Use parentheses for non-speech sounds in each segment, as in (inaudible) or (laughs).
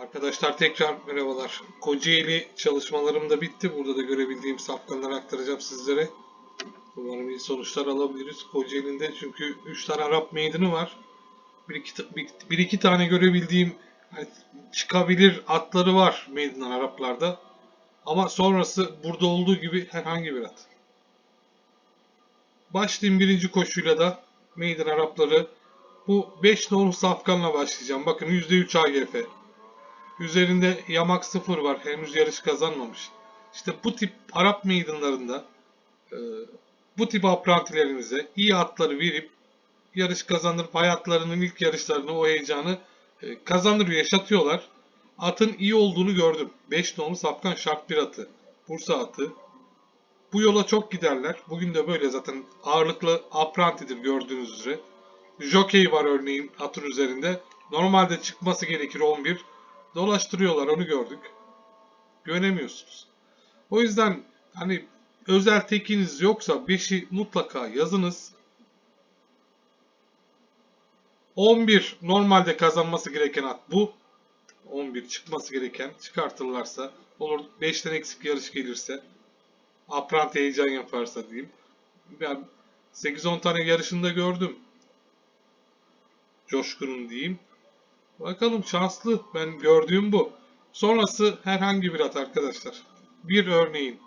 Arkadaşlar tekrar merhabalar. Kocaeli çalışmalarım da bitti. Burada da görebildiğim safkanları aktaracağım sizlere. Umarım iyi sonuçlar alabiliriz. Kocaeli'nde çünkü 3 tane Arap meydanı var. Bir iki, bir, bir iki tane görebildiğim hani çıkabilir atları var meydan Araplarda. Ama sonrası burada olduğu gibi herhangi bir at. Başlayayım birinci koşuyla da meydan Arapları. Bu 5 nolu safkanla başlayacağım. Bakın %3 AGF. Üzerinde yamak sıfır var. Henüz yarış kazanmamış. İşte bu tip Arap meydanlarında e, bu tip aprantilerinize iyi atları verip yarış kazandırıp hayatlarının ilk yarışlarını o heyecanı e, kazandırıyor, yaşatıyorlar. Atın iyi olduğunu gördüm. 5 nolu safkan şart bir atı. Bursa atı. Bu yola çok giderler. Bugün de böyle zaten ağırlıklı aprantidir gördüğünüz üzere. Jockey var örneğin atın üzerinde. Normalde çıkması gerekir 11. Dolaştırıyorlar onu gördük. Güvenemiyorsunuz. O yüzden hani özel tekiniz yoksa 5'i mutlaka yazınız. 11 normalde kazanması gereken at bu. 11 çıkması gereken çıkartırlarsa olur 5'ten eksik yarış gelirse Aprant heyecan yaparsa diyeyim. Ben 8-10 tane yarışında gördüm. Coşkun'un diyeyim. Bakalım şanslı. Ben gördüğüm bu. Sonrası herhangi bir at arkadaşlar. Bir örneğin.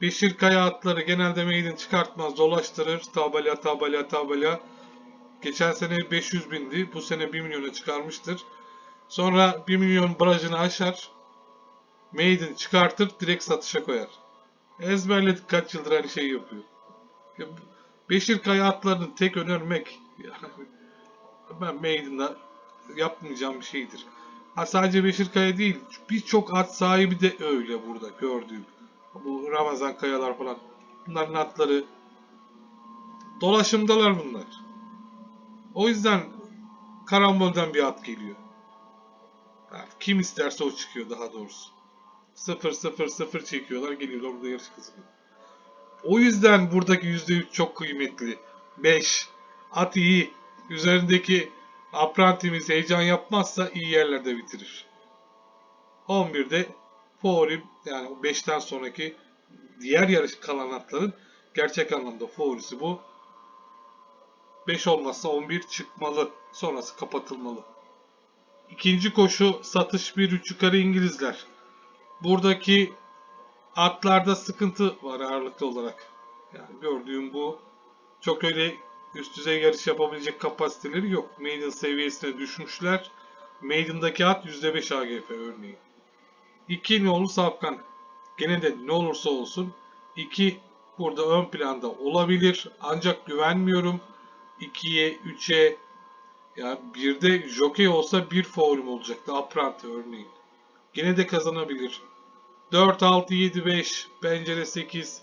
Beşir Kaya atları genelde maiden çıkartmaz. Dolaştırır. Tabela tabela tabela. Geçen sene 500 bindi. Bu sene 1 milyona çıkarmıştır. Sonra 1 milyon barajını aşar. Maiden çıkartır. Direkt satışa koyar. Ezberledik kaç yıldır aynı şeyi yapıyor. Ya, Beşir Kaya atlarının tek önermek. (laughs) Ben Maiden'da yapmayacağım bir şeydir. Ha sadece Beşir Kaya değil, birçok at sahibi de öyle burada gördüğüm. Bu Ramazan Kayalar falan. Bunların atları dolaşımdalar bunlar. O yüzden karambolden bir at geliyor. Yani kim isterse o çıkıyor daha doğrusu. 0 0 0 çekiyorlar geliyorlar burada yarış kazanıyor. O yüzden buradaki %3 çok kıymetli. 5. At iyi. Üzerindeki aprantimiz heyecan yapmazsa iyi yerlerde bitirir. 11'de favorim yani 5'ten sonraki diğer yarış kalan atların gerçek anlamda favorisi bu. 5 olmazsa 11 çıkmalı. Sonrası kapatılmalı. İkinci koşu satış 1-3 yukarı İngilizler. Buradaki atlarda sıkıntı var ağırlıklı olarak. Yani gördüğüm bu. Çok öyle üst düzey yarış yapabilecek kapasiteleri yok. Maiden seviyesine düşmüşler. Maiden'daki at %5 AGF örneğin. 2 nolu Safkan. Gene de ne olursa olsun 2 burada ön planda olabilir. Ancak güvenmiyorum. 2'ye, 3'e ya bir de jockey olsa bir favorim olacaktı. Apranti örneğin. Gene de kazanabilir. 4, 6, 7, 5, pencere 8.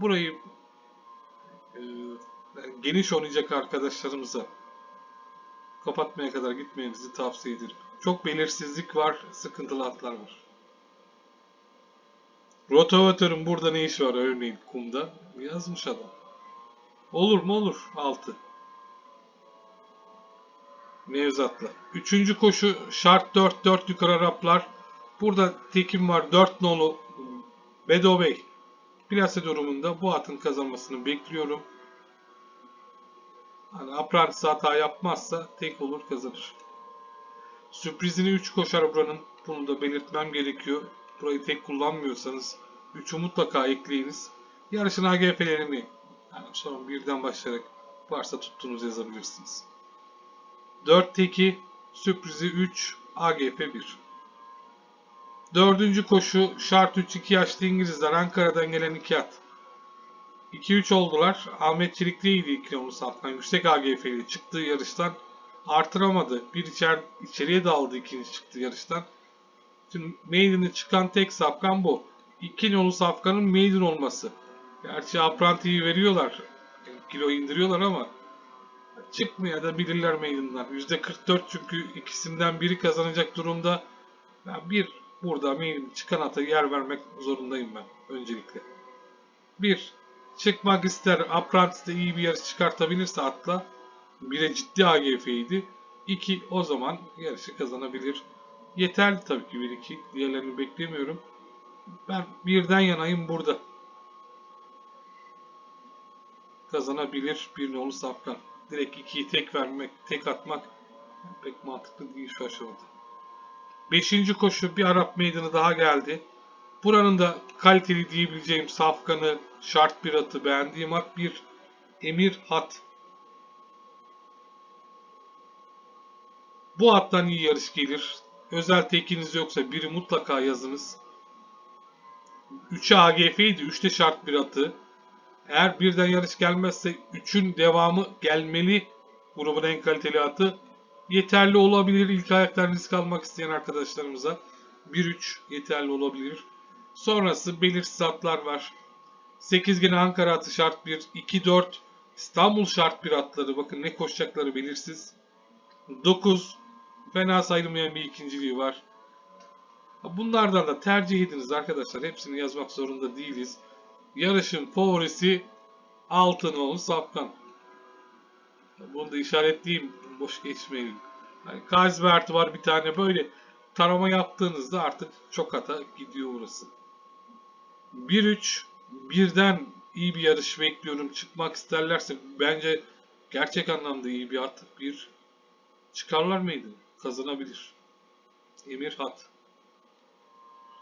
Burayı e, geniş oynayacak arkadaşlarımıza kapatmaya kadar gitmenizi tavsiye ederim. Çok belirsizlik var, sıkıntılı atlar var. Rotavatörün burada ne işi var örneğin kumda? Yazmış adam. Olur mu olur 6. Nevzat'la. Üçüncü koşu şart 4 4 yukarı Araplar. Burada tekim var 4 nolu Bedo Bey. Plase durumunda bu atın kazanmasını bekliyorum. Hani Apprentice hata yapmazsa tek olur kazanır. Sürprizini 3 koşar buranın. Bunu da belirtmem gerekiyor. Burayı tek kullanmıyorsanız 3'ü mutlaka ekleyiniz. Yarışın AGF'lerini yani son birden başlayarak varsa tuttuğunuz yazabilirsiniz. 4 teki, sürprizi 3, AGF 1. Dördüncü koşu şart 3-2 yaşlı İngilizler Ankara'dan gelen 2 at. 2-3 oldular. Ahmet Çelikli'ydi 2 onu saftan. Yüksek AGF ile çıktığı yarıştan artıramadı. Bir içer, içeriye daldı ikinci çıktığı yarıştan. Şimdi Maiden'e çıkan tek safkan bu. 2 nolu safkanın Maiden olması. Gerçi Apranti'yi veriyorlar. Kilo indiriyorlar ama çıkmaya da bilirler Maiden'dan. %44 çünkü ikisinden biri kazanacak durumda. Ben bir burada Maiden çıkan ata yer vermek zorundayım ben öncelikle. Bir, çıkmak ister Apprentice'de iyi bir yarış çıkartabilirse atla. Bire ciddi AGF'ydi. İki, o zaman yarışı kazanabilir. Yeterli tabii ki 1-2. Diğerlerini beklemiyorum. Ben birden yanayım burada. Kazanabilir bir nolu Safkan. Direkt 2'yi tek vermek, tek atmak pek mantıklı değil şu aşamada. Beşinci koşu bir Arap meydanı daha geldi. Buranın da kaliteli diyebileceğim Safkan'ı, şart bir atı, beğendiğim at bir Emir Hat. Bu attan iyi yarış gelir. Özel tekiniz yoksa biri mutlaka yazınız. 3'e AGF'ydi. 3'te şart bir atı. Eğer birden yarış gelmezse 3'ün devamı gelmeli. Grubun en kaliteli atı. Yeterli olabilir ilk ayaktan risk almak isteyen arkadaşlarımıza. 1-3 yeterli olabilir. Sonrası belirsiz atlar var. 8 gene Ankara atı şart 1. 2-4 İstanbul şart bir atları. Bakın ne koşacakları belirsiz. 9 fena sayılmayan bir ikinciliği var. Bunlardan da tercih ediniz arkadaşlar. Hepsini yazmak zorunda değiliz. Yarışın favorisi Altınoğlu Safkan. Bunu da işaretleyeyim. Boş geçmeyelim. Yani Kaisbert var bir tane böyle tarama yaptığınızda artık çok hata gidiyor orası. 1-3 birden iyi bir yarış bekliyorum. Çıkmak isterlerse bence gerçek anlamda iyi bir at. Bir çıkarlar mıydı? Kazanabilir. Emir Hat.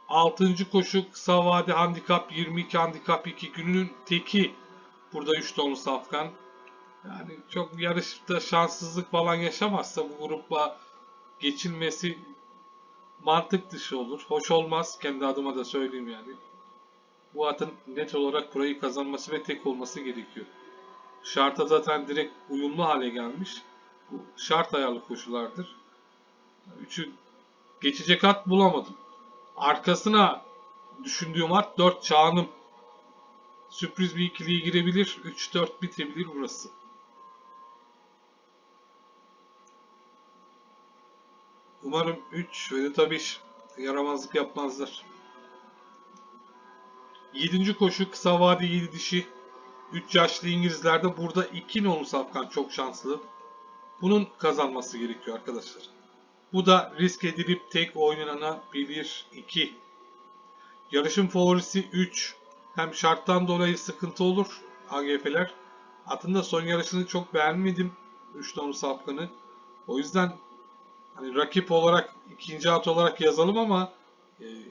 6. koşu kısa vade handikap 22 handikap 2 gününün teki. Burada 3 tonlu safkan. Yani çok yarışta şanssızlık falan yaşamazsa bu grupla geçilmesi mantık dışı olur. Hoş olmaz. Kendi adıma da söyleyeyim yani. Bu atın net olarak burayı kazanması ve tek olması gerekiyor. Şarta zaten direkt uyumlu hale gelmiş. Bu şart ayarlı koşulardır. Üçü geçecek at bulamadım. Arkasına düşündüğüm at 4 Çağan'ım. Sürpriz bir ikiliye girebilir. 3-4 bitebilir burası. Umarım 3 ve tabii yaramazlık yapmazlar. 7. koşu kısa vade 7 dişi. 3 yaşlı İngilizlerde burada 2 nolu safkan çok şanslı. Bunun kazanması gerekiyor arkadaşlar. Bu da risk edilip tek oynanabilir 2. Yarışın favorisi 3. Hem şarttan dolayı sıkıntı olur AGF'ler. Atın da son yarışını çok beğenmedim. 3 nolu safkanı. O yüzden hani rakip olarak ikinci at olarak yazalım ama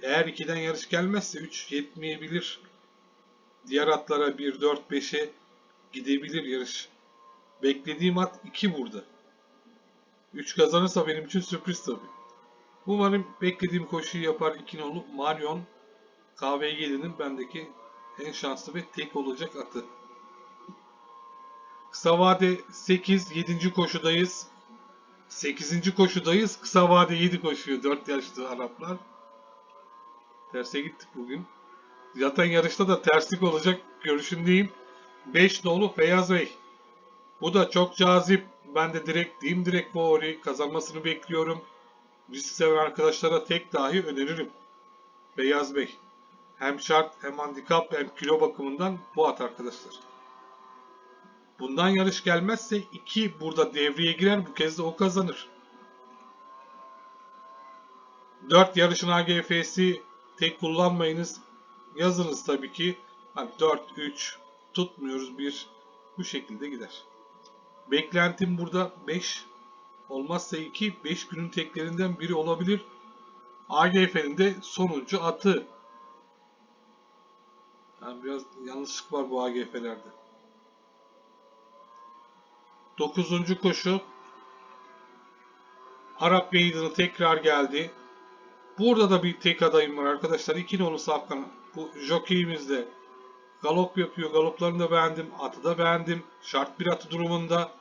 eğer 2'den yarış gelmezse 3 yetmeyebilir. Diğer atlara 1, 4, 5'e gidebilir yarış. Beklediğim at 2 burada. 3 kazanırsa benim için sürpriz tabi. Umarım beklediğim koşuyu yapar 2 nolu Marion KVG'nin bendeki en şanslı ve tek olacak atı. Kısa vade 8, 7. koşudayız. 8. koşudayız. Kısa vade 7 koşuyor. 4 yaşlı Araplar. Terse gittik bugün. Zaten yarışta da terslik olacak görüşündeyim. 5 nolu Feyyaz Bey. Bu da çok cazip. Ben de direkt diyeyim direkt favori kazanmasını bekliyorum. Risk seven arkadaşlara tek dahi öneririm. Beyaz Bey. Hem şart hem handikap hem kilo bakımından bu at arkadaşlar. Bundan yarış gelmezse 2 burada devreye girer. Bu kez de o kazanır. 4 yarışın AGF'si tek kullanmayınız. Yazınız tabii ki. Hani 4, 3 tutmuyoruz. 1 bu şekilde gider. Beklentim burada 5. Olmazsa 2. 5 günün teklerinden biri olabilir. AGF'nin de sonuncu atı. Yani biraz yanlışlık var bu AGF'lerde. 9. koşu. Arap Meydanı tekrar geldi. Burada da bir tek adayım var arkadaşlar. 2 nolu safkan. Bu jokeyimiz de galop yapıyor. Galoplarını da beğendim. Atı da beğendim. Şart bir atı durumunda.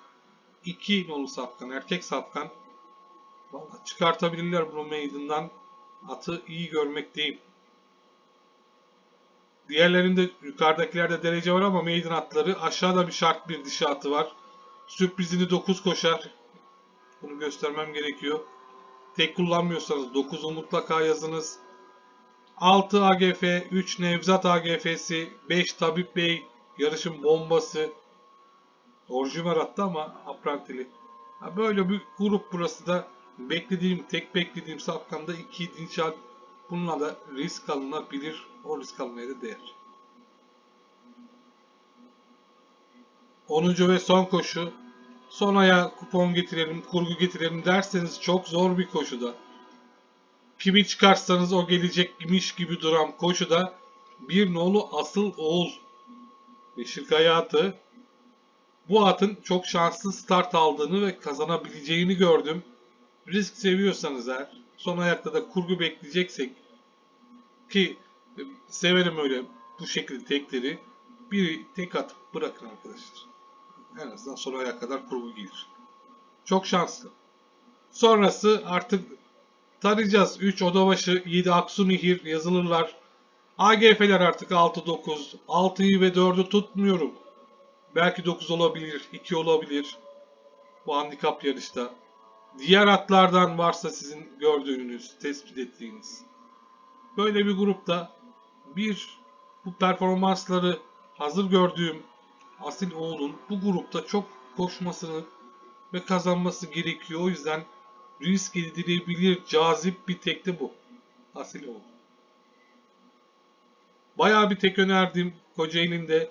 2 nolu safkan. Erkek safkan. Vallahi çıkartabilirler bu meydandan. Atı iyi görmekteyim. Diğerlerinde yukarıdakilerde derece var ama meydan atları. Aşağıda bir şart bir dişi atı var. Sürprizini 9 koşar. Bunu göstermem gerekiyor. Tek kullanmıyorsanız 9'u mutlaka yazınız. 6 AGF, 3 Nevzat AGF'si, 5 Tabip Bey yarışın bombası. Orijinal attı ama aprantili. Böyle bir grup burası da beklediğim, tek beklediğim safkanda 2 Dinçal bununla da risk alınabilir. O risk almaya da değer. 10. ve son koşu. Son aya kupon getirelim, kurgu getirelim derseniz çok zor bir koşuda. Kimi çıkarsanız o gelecekmiş gibi duran koşuda bir nolu asıl oğul. Beşiktaş atı. Bu atın çok şanslı start aldığını ve kazanabileceğini gördüm. Risk seviyorsanız eğer son ayakta da kurgu bekleyeceksek ki e, severim öyle bu şekilde tekleri bir tek atıp bırakın arkadaşlar. En azından son ayağa kadar kurgu gelir. Çok şanslı. Sonrası artık tarayacağız. 3 odabaşı, 7 aksu nehir yazılırlar. AGF'ler artık 6-9. 6'yı ve 4'ü tutmuyorum. Belki 9 olabilir, 2 olabilir. Bu handikap yarışta. Diğer atlardan varsa sizin gördüğünüz, tespit ettiğiniz. Böyle bir grupta bir bu performansları hazır gördüğüm Asil Oğul'un bu grupta çok koşmasını ve kazanması gerekiyor. O yüzden risk edilebilir, cazip bir tekte bu. Asil Oğul. Bayağı bir tek önerdim Kocaeli'nde.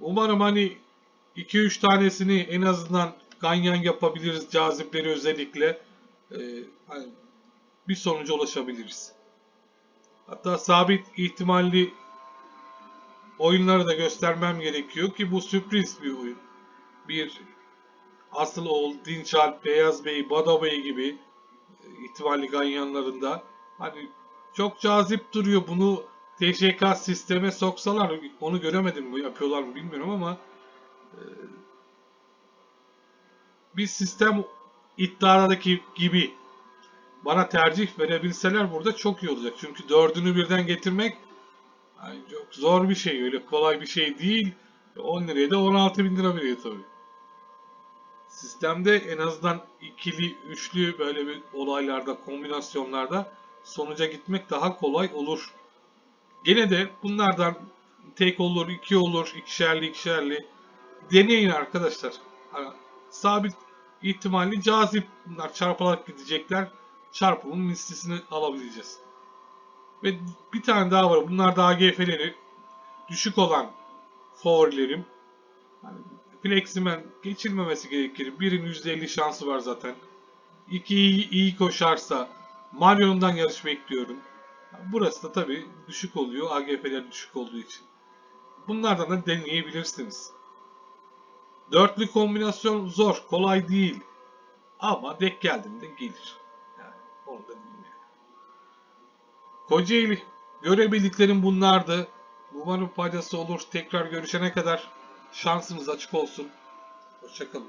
Umarım hani 2-3 tanesini en azından ganyan yapabiliriz cazipleri özellikle. Ee, hani bir sonuca ulaşabiliriz. Hatta sabit ihtimalli oyunları da göstermem gerekiyor ki bu sürpriz bir oyun. Bir Asıl Oğul, Dinçalp, Beyaz Bey, Bado Bey gibi e, ihtimalli ganyanlarında hani çok cazip duruyor. Bunu TŞK sisteme soksalar onu göremedim bu yapıyorlar mı bilmiyorum ama e, bir sistem iddiadaki gibi bana tercih verebilseler burada çok iyi olacak. Çünkü dördünü birden getirmek yani çok zor bir şey. Öyle kolay bir şey değil. 10 liraya da 16 bin lira veriyor tabii. Sistemde en azından ikili, üçlü böyle bir olaylarda, kombinasyonlarda sonuca gitmek daha kolay olur. Gene de bunlardan tek olur, iki olur, ikişerli ikişerli deneyin arkadaşlar. Hani sabit ihtimalli cazip bunlar çarpılarak gidecekler. Çarpımın listesini alabileceğiz. Ve bir tane daha var. Bunlar da AGF'leri düşük olan favorilerim. Yani Fleximen geçilmemesi gerekir. Birin %50 şansı var zaten. İki iyi, iyi koşarsa Marion'dan yarış bekliyorum. Burası da tabi düşük oluyor. AGF'ler düşük olduğu için. Bunlardan da deneyebilirsiniz. Dörtlü kombinasyon zor. Kolay değil. Ama dek geldiğinde gelir. Yani onu da. Kocaeli. Görebildiklerim bunlardı. Umarım faydası olur. Tekrar görüşene kadar şansınız açık olsun. Hoşçakalın.